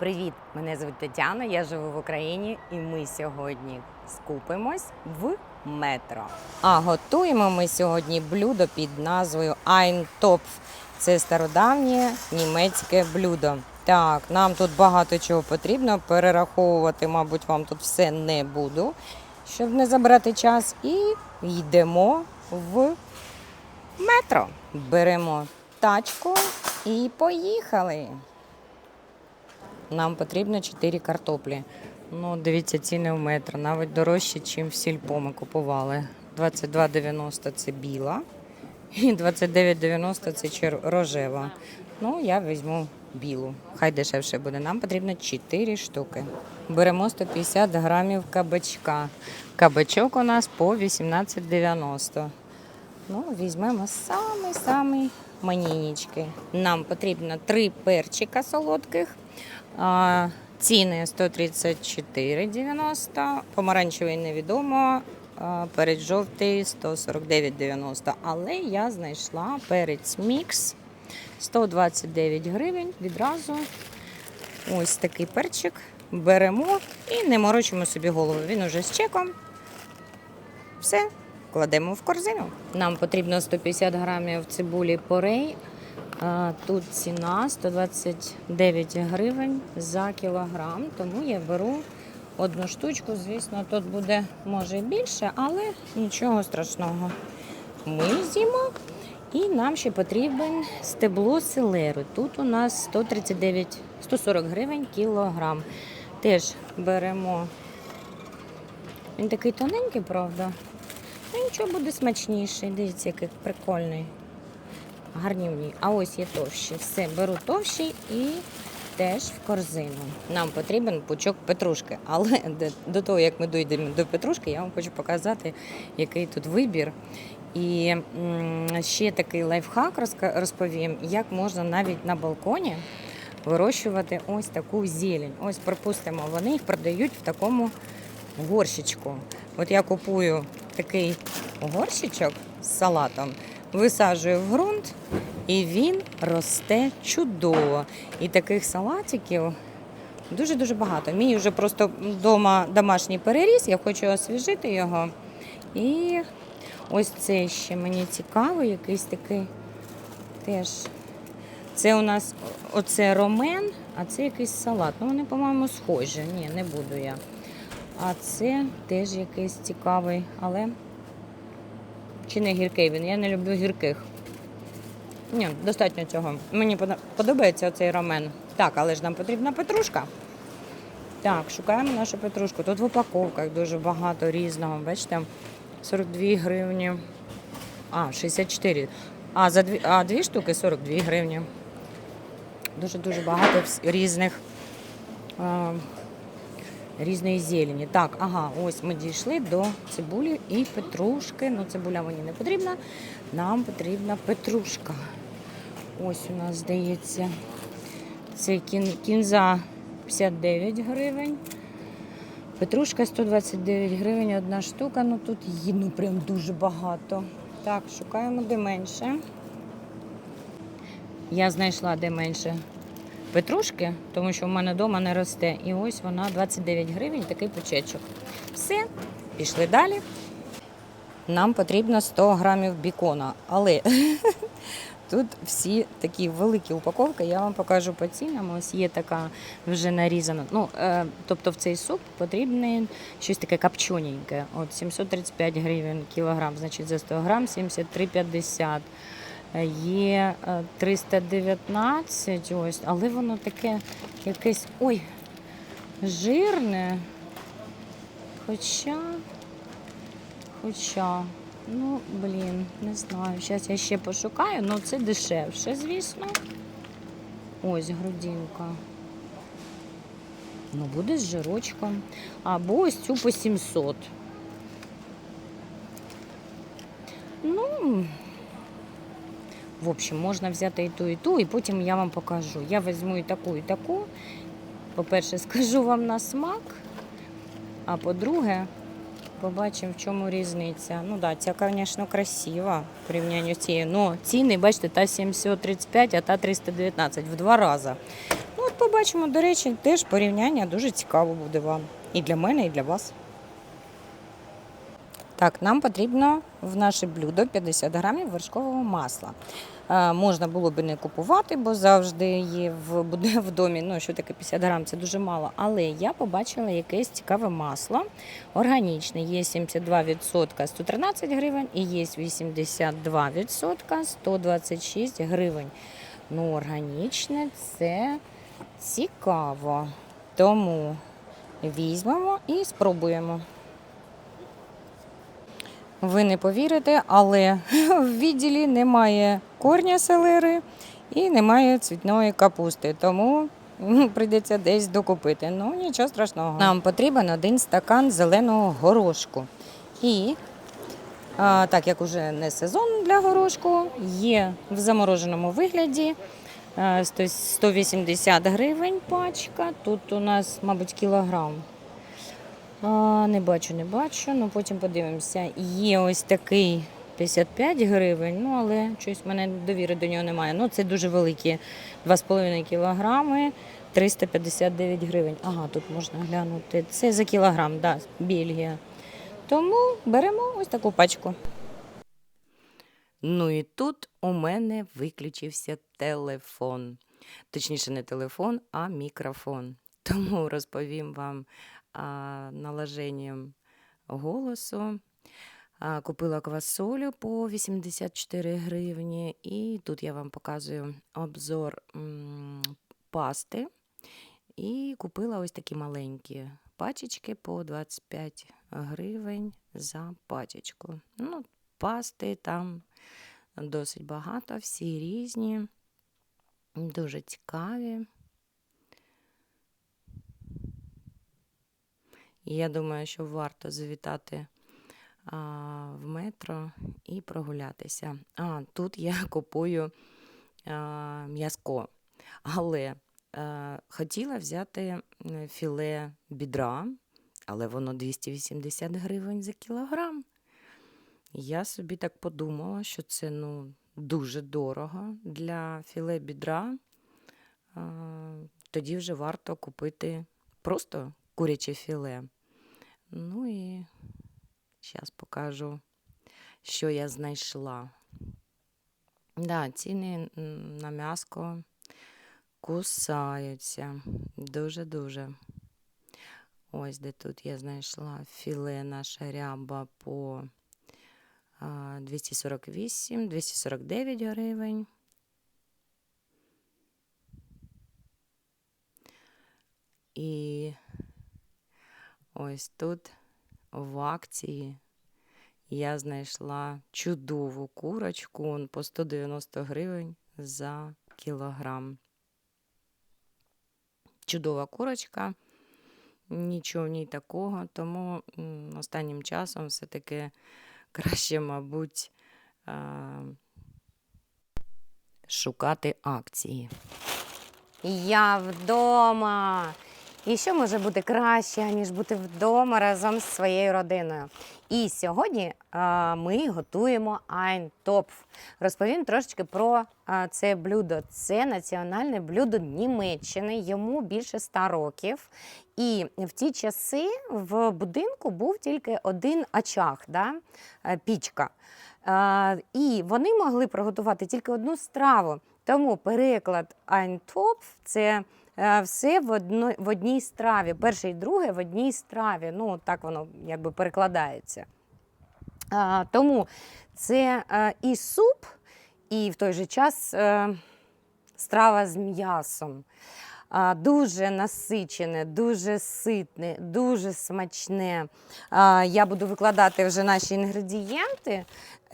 Привіт! Мене звуть Тетяна, я живу в Україні, і ми сьогодні скупимось в метро. А готуємо ми сьогодні блюдо під назвою Eintopf. Це стародавнє німецьке блюдо. Так, нам тут багато чого потрібно. Перераховувати, мабуть, вам тут все не буду, щоб не забрати час. І йдемо в метро. Беремо тачку і поїхали. Нам потрібно 4 картоплі. Ну, дивіться, ціни в метро. Навіть дорожче, ніж в сільпо ми купували. 22,90 це біла. І 29,90 це рожева. Ну, я візьму білу. Хай дешевше буде. Нам потрібно 4 штуки. Беремо 150 грамів кабачка. Кабачок у нас по 18,90. Ну, візьмемо самий-самий манінічки. Нам потрібно три перчика солодких. Ціни 134,90, помаранчевий невідомо, перець жовтий 149,90. Але я знайшла перець мікс 129 гривень відразу. Ось такий перчик. Беремо і не морочимо собі голову. Він уже з чеком. Все, кладемо в корзину. Нам потрібно 150 грамів цибулі порей. Тут ціна 129 гривень за кілограм, тому я беру одну штучку. Звісно, тут буде може більше, але нічого страшного. Ми з'їмо. І нам ще потрібен стебло селери. Тут у нас 139, 140 гривень кілограм. Теж беремо. Він такий тоненький, правда. Ну нічого буде смачніший. Дивіться, який прикольний. Гарнівні. А ось є товщі. Все, беру товщі і теж в корзину. Нам потрібен пучок петрушки. Але до того, як ми дійдемо до петрушки, я вам хочу показати, який тут вибір. І ще такий лайфхак розповім, як можна навіть на балконі вирощувати ось таку зелень. Ось, припустимо, вони їх продають в такому горщичку. От я купую такий горщичок з салатом, висаджую в ґрунт, і він росте чудово. І таких салатиків дуже-дуже багато. Мій вже просто вдома домашній переріс, я хочу освіжити його. І ось це ще мені цікаво, якийсь такий теж. Це у нас оце ромен, а це якийсь салат. Ну, вони, по-моєму, схожі. Ні, не буду я. А це теж якийсь цікавий, але чи не гіркий він? Я не люблю гірких. Ні, достатньо цього. Мені подобається оцей ромен. Так, але ж нам потрібна петрушка. Так, шукаємо нашу петрушку. Тут в упаковках дуже багато різного. Бачите, 42 гривні. А, 64. А, за дві, а дві штуки 42 гривні. Дуже-дуже багато різних. Різної зелені. Так, ага, ось ми дійшли до цибулі і петрушки. Ну, цибуля мені не потрібна. Нам потрібна петрушка. Ось у нас здається. Це кін, кінза 59 гривень. Петрушка 129 гривень, одна штука. Ну тут її ну прям дуже багато. Так, шукаємо де менше. Я знайшла де менше петрушки, тому що в мене вдома не росте. І ось вона 29 гривень, такий пучечок. Все, пішли далі. Нам потрібно 100 грамів бікона, але тут всі такі великі упаковки. Я вам покажу по цінам. Ось є така вже нарізана. Ну, е, тобто в цей суп потрібне щось таке капчоненьке. От 735 гривень кілограм, значить за 100 грам 73,50. Е, Є е, 319, ось, але воно таке якесь ой, жирне. Хоча, хоча, ну, блін, не знаю. Зараз я ще пошукаю, але це дешевше, звісно. Ось грудинка. Ну, буде з жирочком. Або ось цю по 700. Ну, в общем, можна взяти і ту, і ту, і потім я вам покажу. Я візьму і таку, і таку. По-перше, скажу вам на смак, а по-друге, побачимо, в чому різниця. Ну так, да, ця, звісно, красива в порівнянні з цією. Ну, ціни, бачите, та 735, а та 319 в два рази. Ну, побачимо, до речі, теж порівняння дуже цікаво буде вам. І для мене, і для вас. Так, нам потрібно в наше блюдо 50 грамів вершкового масла. Е, можна було б не купувати, бо завжди є в, буде в домі. Ну, що таке 50 грам, це дуже мало. Але я побачила якесь цікаве масло. Органічне. Є 72% 113 гривень і є 82% 126 гривень. Ну, органічне це цікаво. Тому візьмемо і спробуємо. Ви не повірите, але в відділі немає корня селери і немає цвітної капусти, тому прийдеться десь докупити. Ну нічого страшного. Нам потрібен один стакан зеленого горошку. І а, так як уже не сезон для горошку, є в замороженому вигляді. 180 гривень пачка. Тут у нас, мабуть, кілограм. А, не бачу, не бачу. Ну потім подивимося. Є ось такий 55 гривень, ну але щось в мене довіри до нього немає. Ну це дуже великі 2,5 кілограми, 359 гривень. Ага, тут можна глянути. Це за кілограм, да, Бельгія. Тому беремо ось таку пачку. Ну і тут у мене виключився телефон. Точніше, не телефон, а мікрофон. Тому розповім вам а, наложенням голосу. Купила квасолю по 84 гривні, і тут я вам показую обзор пасти. І купила ось такі маленькі пачечки по 25 гривень за пачечку. Ну, пасти там досить багато, всі різні, дуже цікаві. І я думаю, що варто завітати а, в метро і прогулятися. А, тут я купую а, м'язко. Але а, хотіла взяти філе бідра, але воно 280 гривень за кілограм. Я собі так подумала, що це ну, дуже дорого для філе бідра. А, тоді вже варто купити просто куряче філе. Ну і зараз покажу, що я знайшла. Да, ціни на м'яско кусаються. Дуже-дуже. Ось де тут я знайшла філе наша ряба по 248, 249 гривень. І ось тут в акції я знайшла чудову курочку по 190 гривень за кілограм. Чудова курочка, нічого в ній такого, тому останнім часом все-таки краще, мабуть, шукати акції. Я вдома. І що може бути краще, ніж бути вдома разом з своєю родиною? І сьогодні а, ми готуємо Айнтопф. Розповім трошечки про а, це блюдо. Це національне блюдо Німеччини. Йому більше 100 років. І в ті часи в будинку був тільки один очаг, да? е, пічка. А, і вони могли приготувати тільки одну страву. Тому переклад Айнтопф – це все в, одно, в одній страві. Перше і друге в одній страві. Ну, так воно якби перекладається. А, тому це е, і суп, і в той же час е, страва з м'ясом. Дуже насичене, дуже ситне, дуже смачне. Я буду викладати вже наші інгредієнти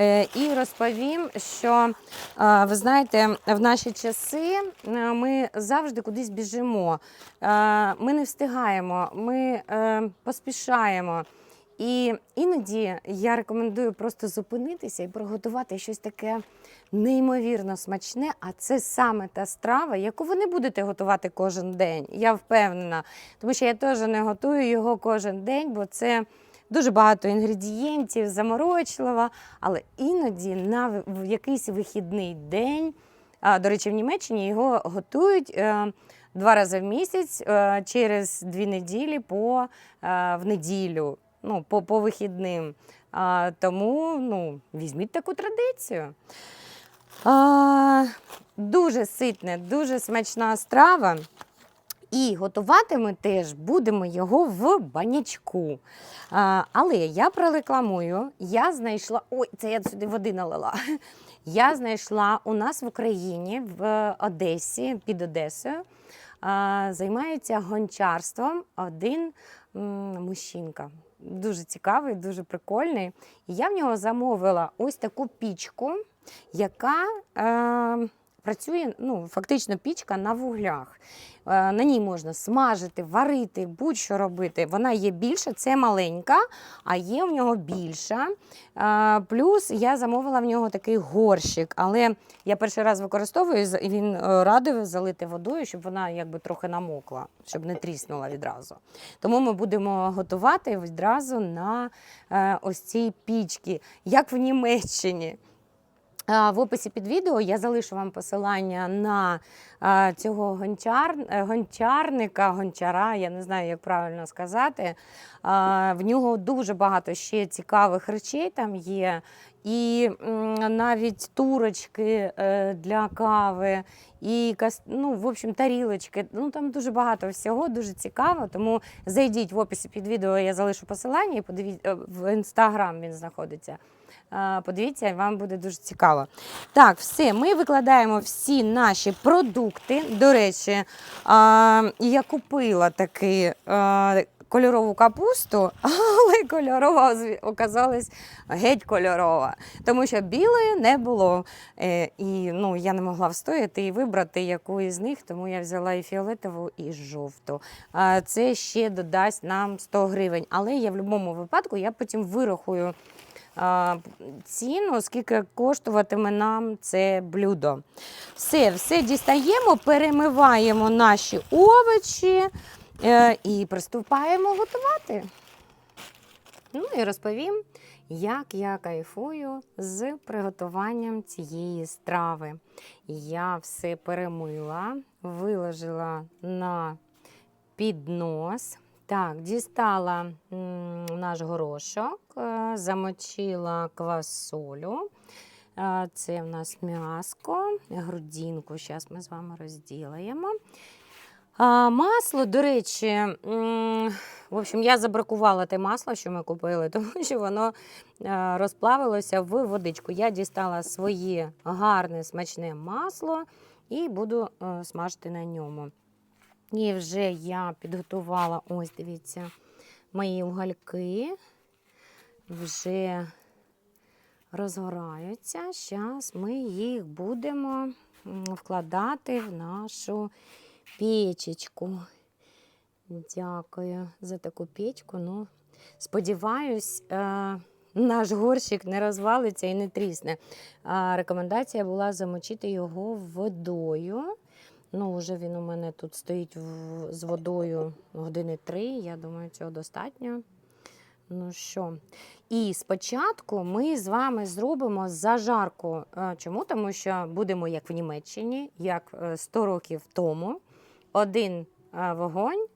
е, і розповім, що ви знаєте, в наші часи е, ми завжди кудись біжимо. Ми не встигаємо, ми е, поспішаємо. І іноді я рекомендую просто зупинитися і приготувати щось таке неймовірно смачне. А це саме та страва, яку ви не будете готувати кожен день. Я впевнена, тому що я теж не готую його кожен день, бо це дуже багато інгредієнтів, заморочливо. Але іноді на в- якийсь вихідний день, до речі, в Німеччині його готують. е, два рази в місяць е, через дві неділі по е, в неділю, ну, по, по вихідним. А, тому ну, візьміть таку традицію. А, дуже ситне, дуже смачна страва. І готувати ми теж будемо його в банячку. А, але я прорекламую, я знайшла. Ой, це я сюди води налила. Я знайшла у нас в Україні, в Одесі, під Одесою, а, займається гончарством один мужчинка. Дуже цікавий, дуже прикольний. І я в нього замовила ось таку пічку, яка е, працює, ну, фактично пічка на вуглях. Е, На ній можна смажити, варити, будь-що робити. Вона є більша, це маленька, а є в нього більша. Е, Плюс я замовила в нього такий горщик, але я перший раз використовую, і він е, радив залити водою, щоб вона якби трохи намокла, щоб не тріснула відразу. Тому ми будемо готувати відразу на ось цій пічці, як в Німеччині. В описі під відео я залишу вам посилання на цього гончар, е, гончарника, гончара, я не знаю, як правильно сказати. В нього дуже багато ще цікавих речей там є. І навіть турочки е, для кави, і ну, в общем, тарілочки. Ну там дуже багато всього, дуже цікаво. Тому зайдіть в описі під відео, я залишу посилання і подивіться в інстаграм він знаходиться. Подивіться, вам буде дуже цікаво. Так, все, ми викладаємо всі наші продукти. До речі, я купила таки кольорову капусту, але кольорова оказалась геть кольорова, тому що білої не було. Е, І ну, я не могла встояти і вибрати яку із них, тому я взяла і фіолетову, і жовту. Це ще додасть нам 100 гривень. Але я в будь-якому випадку я потім вирахую ціну, скільки коштуватиме нам це блюдо. Все, все дістаємо, перемиваємо наші овочі е, і приступаємо готувати. Ну і розповім, як я кайфую з приготуванням цієї страви. Я все перемила, виложила на піднос. Так, дістала наш горошок, е, замочила квасолю. Е, Це в нас м'яско, грудинку. Зараз ми з вами розділаємо. А, масло, до речі, в общем, я забракувала те масло, що ми купили, тому що воно е, розплавилося в водичку. Я дістала своє гарне смачне масло і буду смажити на ньому. І вже я підготувала, ось дивіться, мої угольки вже розгораються. Зараз ми їх будемо вкладати в нашу печечку. Дякую за таку печку. Ну, сподіваюсь, е, наш горщик не розвалиться і не трісне. Рекомендація була замочити його водою. Ну, вже він у мене тут стоїть в- з водою години три. Я думаю, цього достатньо. Ну що, і спочатку ми з вами зробимо зажарку. Е, Чому? Тому що будемо як в Німеччині, як е, 100 років тому. Один е, вогонь.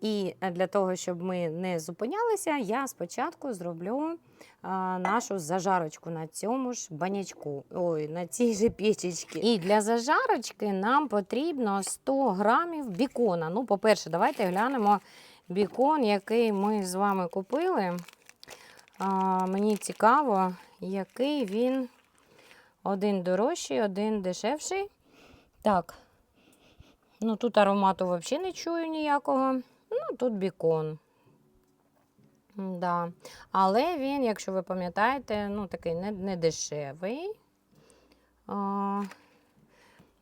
І е, для того, щоб ми не зупинялися, я спочатку зроблю нашу зажарочку на цьому ж банячку, ой, на цій же печечці. І для зажарочки нам потрібно 100 грамів бікона. Ну, по-перше, давайте глянемо бікон, який ми з вами купили. Мені цікаво, який він один дорожчий, один дешевший. Так. Ну, тут аромату взагалі не чую ніякого. Ну, тут бікон. Да. Але він, якщо ви пам'ятаєте, ну, такий не, не дешевий. А,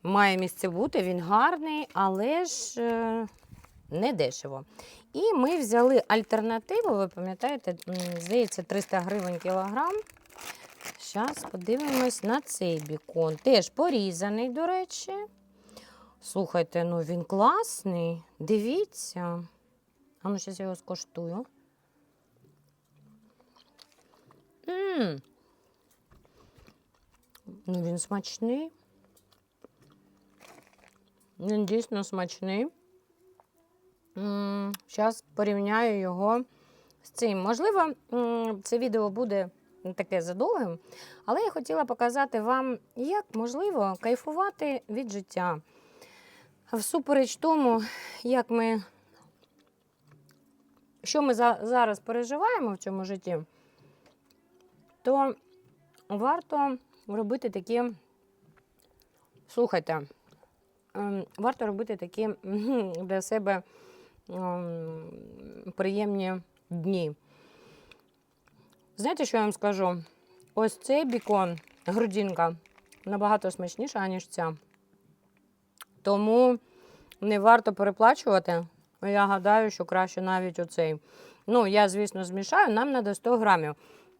має місце бути, він гарний, але ж е, не дешево. І ми взяли альтернативу, ви пам'ятаєте, здається, 300 гривень кілограм. Зараз подивимось на цей бікон. Теж порізаний, до речі. Слухайте, ну він класний. Дивіться. А ну, зараз я його скоштую. м Ну, він смачний. Він дійсно смачний. Зараз порівняю його з цим. Можливо, це відео буде таке задовгим, але я хотіла показати вам, як можливо кайфувати від життя. Всупереч тому, як ми, що ми за- зараз переживаємо в цьому житті, то варто робити такі, слухайте, ем, варто робити такі для себе ем, приємні дні. Знаєте, що я вам скажу? Ось цей бікон, грудинка, набагато смачніша, ніж ця. Тому не варто переплачувати. Я гадаю, що краще навіть оцей. Ну, я, звісно, змішаю, нам треба 100 грамів.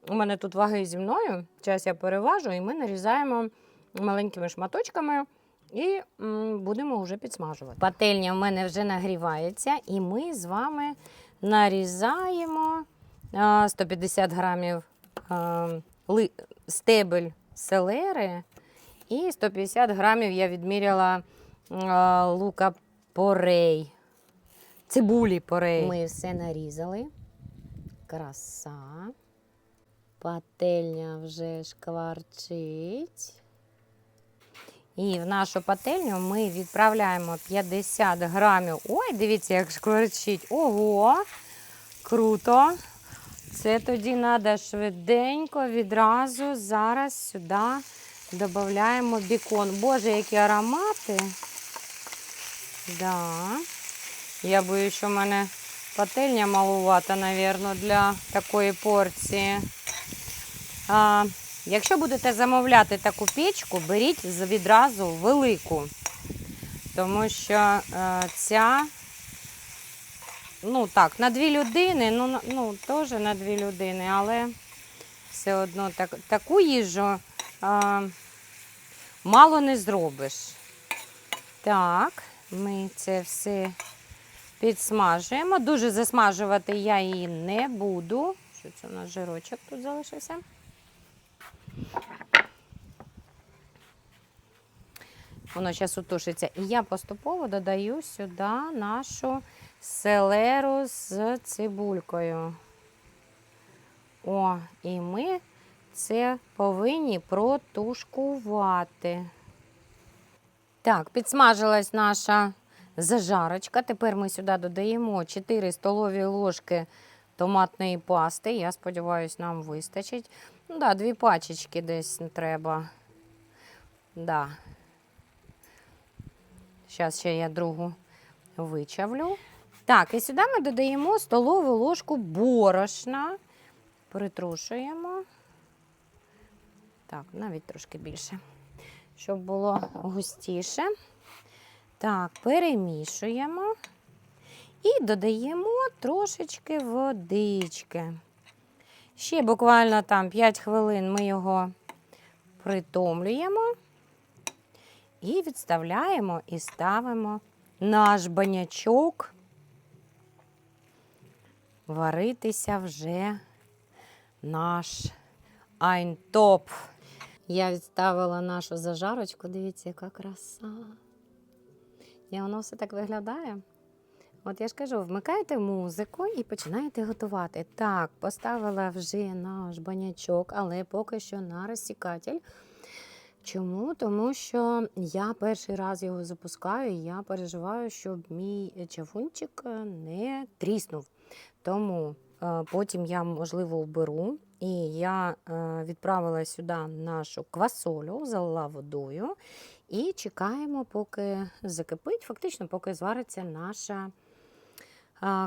У мене тут ваги зі мною. Зараз я переважу, і ми нарізаємо маленькими шматочками і будемо вже підсмажувати. Пательня в мене вже нагрівається, і ми з вами нарізаємо а, 150 грамів стебель селери і 150 грамів я відміряла лука порей. Цибулі порей. Ми все нарізали. Краса. Пательня вже шкварчить. І в нашу пательню ми відправляємо 50 грамів. Ой, дивіться, як шкварчить. Ого! Круто! Це тоді треба швиденько відразу зараз сюди додаємо бікон. Боже, які аромати. Да. Я боюсь, що в мене пательня малувата, мабуть, для такої порції. А, якщо будете замовляти таку печку, беріть відразу велику. Тому що е, ця, ну так, на дві людини, ну, ну теж на дві людини, але все одно так, таку їжу а, мало не зробиш. Так, ми це все підсмажуємо. Дуже засмажувати я її не буду. Що це у нас жирочок тут залишився? Воно зараз утушиться. І я поступово додаю сюди нашу селеру з цибулькою. О, і ми це повинні протушкувати. Так, підсмажилась наша зажарочка. Тепер ми сюди додаємо 4 столові ложки томатної пасти. Я сподіваюся, нам вистачить. Ну да, дві пачечки десь треба. Да. Зараз ще я другу вичавлю. Так, і сюди ми додаємо столову ложку борошна. Притрушуємо. Так, навіть трошки більше, щоб було густіше. Так, перемішуємо і додаємо трошечки водички. Ще буквально там 5 хвилин ми його притомлюємо і відставляємо і ставимо наш банячок варитися вже наш айнтоп. Я відставила нашу зажарочку. Дивіться, яка краса. І воно все так виглядає. От я ж кажу, вмикаєте музику і починаєте готувати. Так, поставила вже наш банячок, але поки що на розсікатель. Чому? Тому що я перший раз його запускаю, і я переживаю, щоб мій чавунчик е, не тріснув. Тому е, потім я, можливо, вберу. І я е, відправила сюди нашу квасолю, залила водою. І чекаємо, поки закипить, фактично, поки звариться наша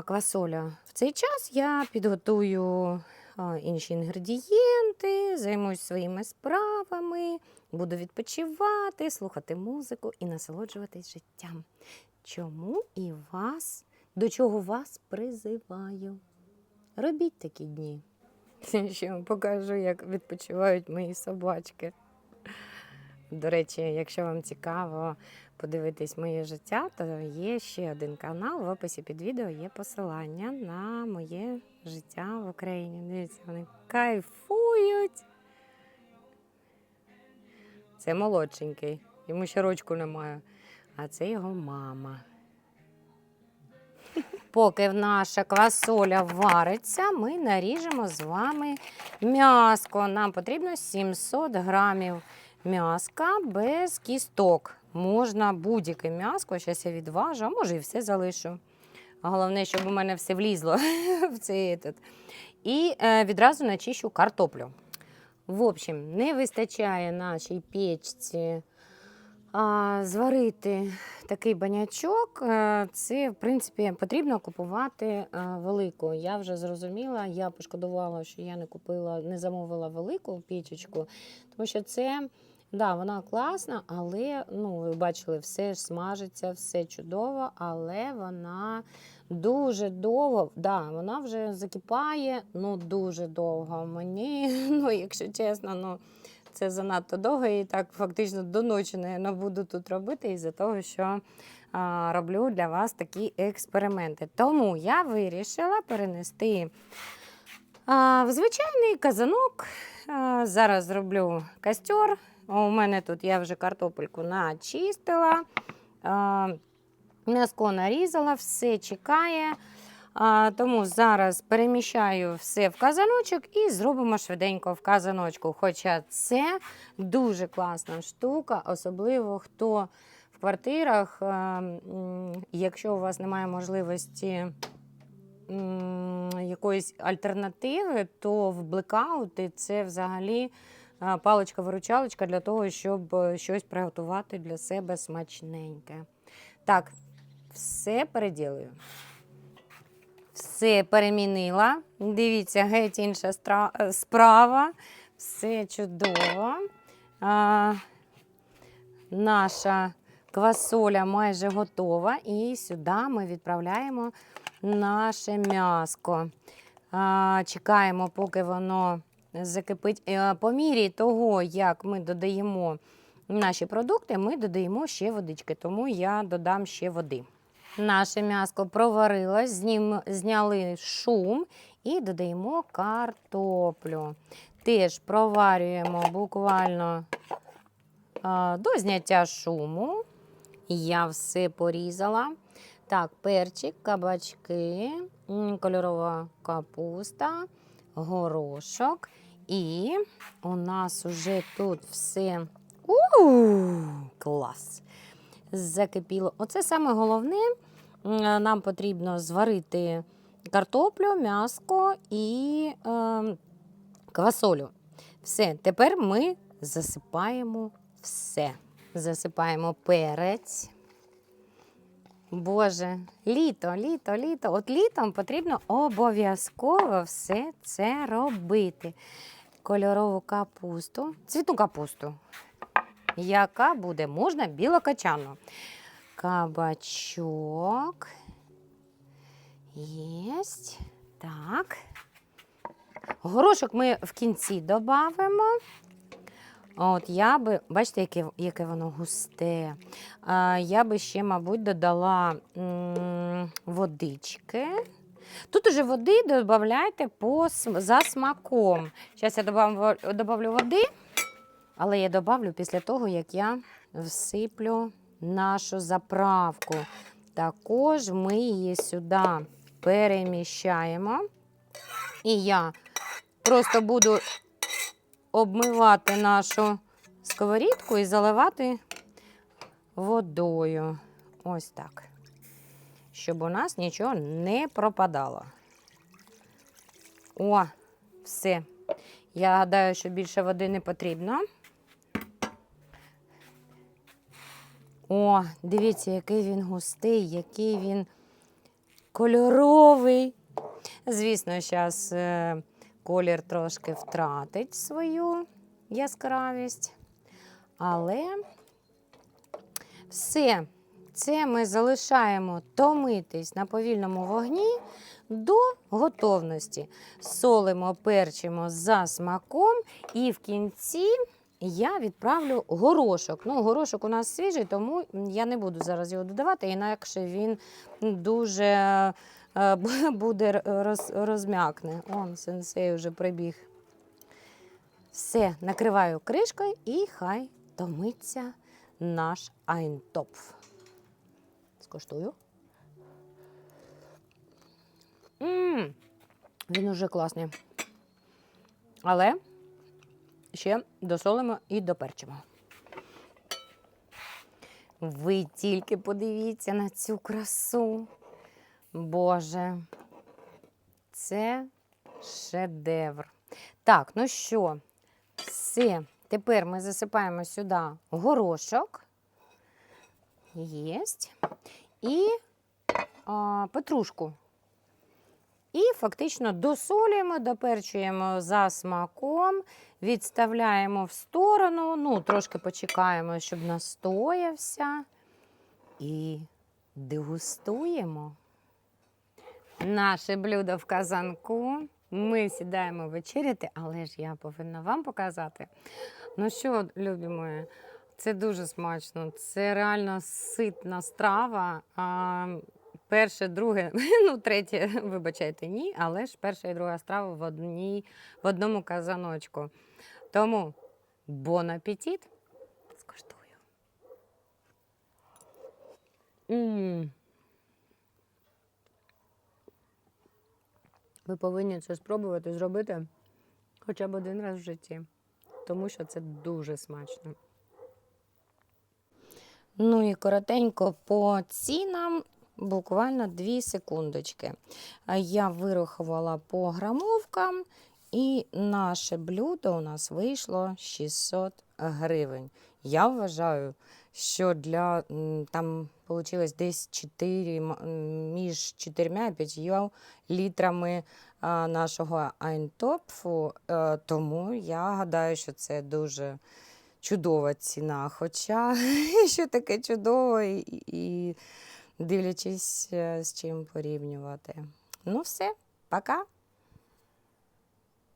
квасоля. В цей час я підготую інші інгредієнти, займусь своїми справами, буду відпочивати, слухати музику і насолоджуватись життям. Чому і вас, до чого вас призиваю? Робіть такі дні. Ще вам покажу, як відпочивають мої собачки. До речі, якщо вам цікаво подивитись моє життя, то є ще один канал. В описі під відео є посилання на моє життя в Україні. Дивіться, вони кайфують. Це молодшенький, йому ще рочку немає. а це його мама. Поки наша квасоля вариться, ми наріжемо з вами м'яско. Нам потрібно 700 грамів м'яска без кісток. Можна будь-яке м'яско, зараз я відважу, а може і все залишу. Головне, щоб у мене все влізло в цей этот. І е, відразу начищу картоплю. В общем, не вистачає нашій печці а, зварити такий банячок. Е, Це, в принципі, потрібно купувати е, велику. Я вже зрозуміла, я пошкодувала, що я не купила, не замовила велику пічечку, тому що це. Да, вона класна, але ну, ви бачили, все ж смажиться, все чудово, але вона дуже довго, да, вона вже закипає, ну дуже довго. Мені, ну, якщо чесно, ну це занадто довго і так фактично до ночі не буду тут робити із-за того, що а, роблю для вас такі експерименти. Тому я вирішила перенести в звичайний казанок. Зараз зроблю костер. У мене тут я вже картопельку начистила. М'яско нарізала, все чекає. Тому зараз переміщаю все в казаночок і зробимо швиденько в казаночку. Хоча це дуже класна штука, особливо хто в квартирах, якщо у вас немає можливості якоїсь альтернативи, то в блекаути це взагалі паличка-виручалочка для того, щоб е, щось приготувати для себе смачненьке. Так, все переділую. Все перемінила. Дивіться, геть інша е, справа. Все чудово. А, наша квасоля майже готова. І сюди ми відправляємо наше м'яско. Чекаємо, поки воно закипить. Е, По мірі того, як ми додаємо наші продукти, ми додаємо ще водички, тому я додам ще води. Наше м'яско проварилось, знім, зняли шум і додаємо картоплю. Теж проварюємо буквально а, до зняття шуму. Я все порізала. Так, перчик, кабачки, кольорова капуста, горошок. І у нас уже тут все у клас! Закипіло. Оце саме головне. Нам потрібно зварити картоплю, м'яско і е, квасолю. Все, тепер ми засипаємо все. Засипаємо перець. Боже, літо, літо, літо. От літом потрібно обов'язково все це робити. Кольорову капусту, цвітну капусту, яка буде можна білокачану. Кабачок. Єсть. Так. Горошок ми в кінці додамо. От я би, бачите, яке, яке воно густе. А, я би ще, мабуть, додала водички. Тут уже води додавайте за смаком. Зараз я добавлю води, але я добавлю після того, як я всиплю нашу заправку. Також ми її сюди переміщаємо. І я просто буду обмивати нашу сковорідку і заливати водою. Ось так. Щоб у нас нічого не пропадало. О, все. Я гадаю, що більше води не потрібно. О, дивіться, який він густий, який він кольоровий. Звісно, зараз колір трошки втратить свою яскравість. Але все, це ми залишаємо томитись на повільному вогні до готовності. Солимо, перчимо за смаком, і в кінці я відправлю горошок. Ну, горошок у нас свіжий, тому я не буду зараз його додавати, інакше він дуже буде роз, розм'якне. Он сенсей вже прибіг. Все, накриваю кришкою і хай томиться наш айнтопф. Скуштую. Мм, він уже класний. Але ще досолимо і доперчимо. Ви тільки подивіться на цю красу. Боже, це шедевр. Так, ну що, все. Тепер ми засипаємо сюди горошок. Єсть. І а, петрушку. І фактично досолюємо, доперчуємо за смаком, відставляємо в сторону, ну, трошки почекаємо, щоб настоявся. І дегустуємо. Наше блюдо в казанку. Ми сідаємо вечеряти, але ж я повинна вам показати. Ну що, любі мої, це дуже смачно. Це реально ситна страва. А, перше, друге, ну, третє, вибачайте, ні, але ж перша і друга страва в, одній, в одному казаночку. Тому бон апетит. Скуштую. М. Ви повинні це спробувати зробити хоча б один раз в житті, тому що це дуже смачно. Ну і коротенько по цінам, буквально 2 секундочки. Я вирахувала по грамовкам, і наше блюдо у нас вийшло 600 гривень. Я вважаю, що для там вийшло десь 4, між 4 і 5 літрами нашого айнтопфу, е, тому я гадаю, що це дуже чудова ціна. Хоча що таке чудово, і, і дивлячись, е, з чим порівнювати. Ну, все, пока.